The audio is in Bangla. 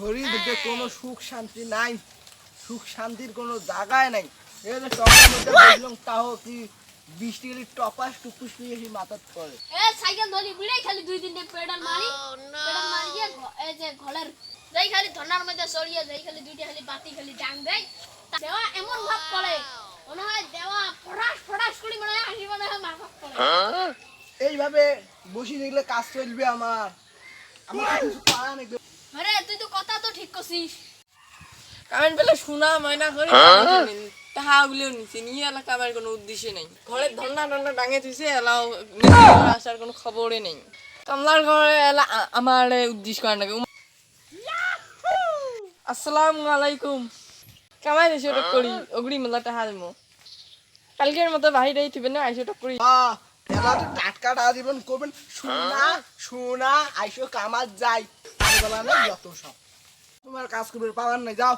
শরীরে কোনো সুখ শান্তি নাই। সুখ শান্তির কোনো জায়গায় নাই। এই যে টপার মধ্যে বসলাম তাও কি বৃষ্টি গেলে টপাস টুকুস নিয়ে এসে মাথাত পড়ে এ সাইকেল ধরি বিড়াই খালি দুই তিনটে পেডাল মারি। পেডাল মারিয়ে এই যে ঘরের যাই খালি ধনার মধ্যে সরিয়ে যাই খালি দুইটা খালি বাতি খালি ডাং দেয় দেওয়া এমন ভাব করে। মনে হয় দেওয়া ফটাস ফটাস করে মনে হয় হাসি মনে হয় ভাব করে। এইভাবে বসে দেখলে কাজ চলবে আমার। আমার কিছু করার নেই। আরে তুই করছিস কামেন্ট পেলে শোনা ময়না করে তাহা ওগুলো নিচে নিয়ে এলা কামার কোনো উদ্দেশ্য নেই। ঘরের ধন্না টন্না ডাঙে থুইছে এলাও মেসেজ আসার কোনো খবরই নেই। কামলার ঘরে এলা আমার উদ্দেশ্য করার নাকি? আসসালামু আলাইকুম। কামাই দিছি ওটা করি অগ্রি মেলা টাহা দিব। কালকের মতো বাহিরে থিবে না আইসি ওটা করি। হ্যাঁ এলা তো টাটকা টাকা দিবেন শোনা শোনা আইসো কামার যাই। যত সব। তোমার কাজ করবে পাওয়ার নাই যাও।